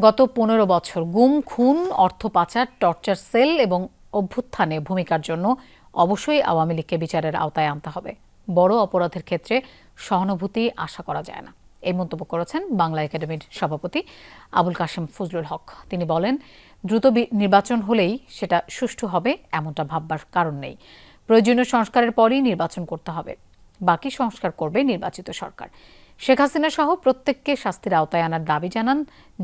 গত পনেরো বছর গুম, খুন, অর্থ পাচার, টর্চার সেল এবং অভ্যুত্থানে ভূমিকার জন্য অবশ্যই আওয়ামী লীগকে বিচারের আওতায় আনতে হবে। বড় অপরাধের ক্ষেত্রে সহানুভূতি আশা করা যায় না। এই মন্তব্য করেছেন বাংলা একাডেমির সভাপতি আবুল কাশেম ফজলুল হক। তিনি বলেন, দ্রুত নির্বাচন হলেই সেটা সুষ্ঠু হবে এমনটা ভাববার কারণ নেই। প্রয়োজনীয় সংস্কারের পরই নির্বাচন করতে হবে। বাকি সংস্কার করবে নির্বাচিত সরকার। শেখ হাসিনা সহ প্রত্যেককে শাস্তির আওতায় আনার দাবি জানান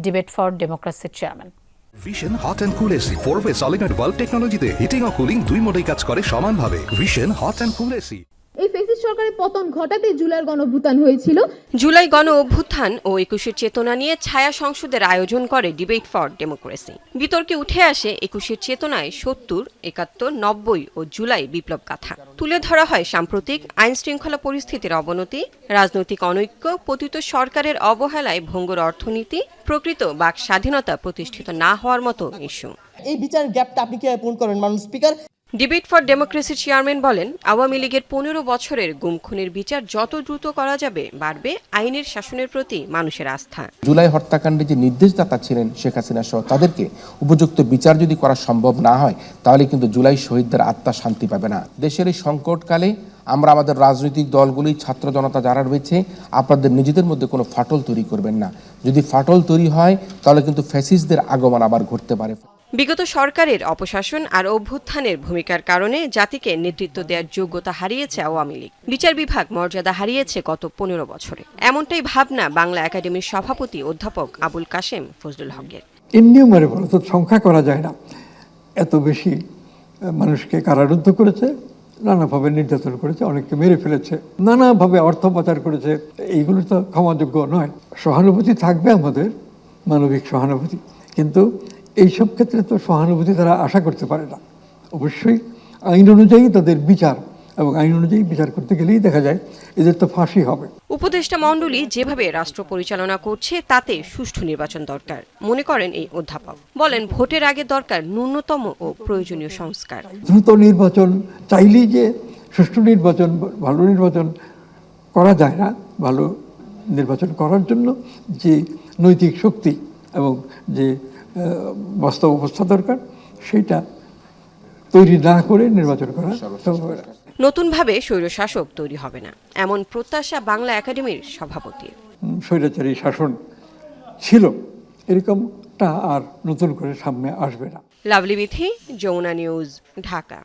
debate for ডেমোক্রেসির chairman. Vision hot and cool AC four way solid wall টেকনোলজিতে হিটিং ও কুলিং দুই মোডেই কাজ করে সমানভাবে। Vision hot and cool AC এই ফেসিস সরকারের পতন ঘটাতে জুলাইয়ের গণভুতান হয়েছিল। জুলাই গণ অভ্যুত্থান ও একুশের চেতনা নিয়ে ছায়া সংসদের আয়োজন করে ডিবেট ফর ডেমোক্রেসি বিতর্কে উঠে আসে একুশের চেতনায় সত্তর একাত্তর নব্বই ও জুলাই বিপ্লব গাথা। তুলে ধরা হয় সাম্প্রতিক আইন শৃঙ্খলা পরিস্থিতির অবনতি রাজনৈতিক অনৈক্য পতিত সরকারের অবহেলায় ভঙ্গুর অর্থনীতি প্রকৃত বাক স্বাধীনতা প্রতিষ্ঠিত না হওয়ার মতো ইস্যু। এই বিচার গ্যাপটা আপনি কীভাবে পূরণ করবেন মানুষ স্পিকার ডিবেট ফর ডেমোক্রেসির চেয়ারম্যান বলেন, আওয়ামী লীগের পনেরো বছরের গুম খুনের বিচার যত দ্রুত করা যাবে, বাড়বে আইনের শাসনের প্রতি মানুষের আস্থা। জুলাই হত্যাকাণ্ডে যে নির্দেশদাতা ছিলেন শেখ হাসিনা সহ তাদেরকে উপযুক্ত বিচার যদি করা সম্ভব না হয়, তাহলে কিন্তু জুলাই শহীদদের আত্মা শান্তি পাবে না। দেশের এই সংকটকালে আমরা আমাদের রাজনৈতিক দলগুলি, ছাত্র জনতা যারা রয়েছে, আপনাদের নিজেদের মধ্যে কোনো ফাটল তৈরি করবেন না। যদি ফাটল তৈরি হয়, তাহলে কিন্তু ফ্যাসিস্টদের আগমন আবার ঘটতে পারে। বিগত সরকারের অপশাসন আর অভ্যুত্থানের ভূমিকার কারণে জাতিকে নেতৃত্ব দেওয়ার যোগ্যতা হারিয়েছে আওয়ামী লীগ। বিচার বিভাগ মর্যাদা হারিয়েছে গত পনেরো বছরে। এমনটাই ভাবনা বাংলা একাডেমির সভাপতি অধ্যাপক আবুল কাশেম ফজলুল হকের। ইননিউমারেবল অর্থাৎ সংখ্যা করা যায় না। এত বেশি মানুষকে কারারুদ্ধ করেছে, নানাভাবে নির্যাতন করেছে, অনেককে মেরে ফেলেছে, নানাভাবে অর্থ পাচার করেছে। এইগুলো তো ক্ষমাযোগ্য নয়। সহানুভূতি থাকবে আমাদের, মানবিক সহানুভূতি। কিন্তু এইসব ক্ষেত্রে তো সহানুভূতি তারা আশা করতে পারে না। অবশ্যই আইন অনুযায়ী তাদের বিচার এবং আইন অনুযায়ী বিচার করতে গেলেই দেখা যায় এদের তো ফাঁসি হবে। উপদেষ্টা মণ্ডলী যেভাবে রাষ্ট্র পরিচালনা করছে তাতে সুষ্ঠু নির্বাচন দরকার মনে করেন এই অধ্যাপক। বলেন ভোটের আগে দরকার ন্যূনতম ও প্রয়োজনীয় সংস্কার। দ্রুত নির্বাচন চাইলেই যে সুষ্ঠু নির্বাচন ভালো নির্বাচন করা যায় না ভালো নির্বাচন করার জন্য যে নৈতিক শক্তি এবং যে বাস্তব অবস্থা দরকার সেইটা তৈরি না করে নির্বাচন করা। নতুনভাবে স্বৈরশাসক তৈরি হবে না এমন প্রত্যাশা বাংলা একাডেমির সভাপতি স্বৈরাচারী শাসন ছিল এরকমটা আর নতুন করে সামনে আসবে না। লাভলি বিথি যমুনা নিউজ ঢাকা।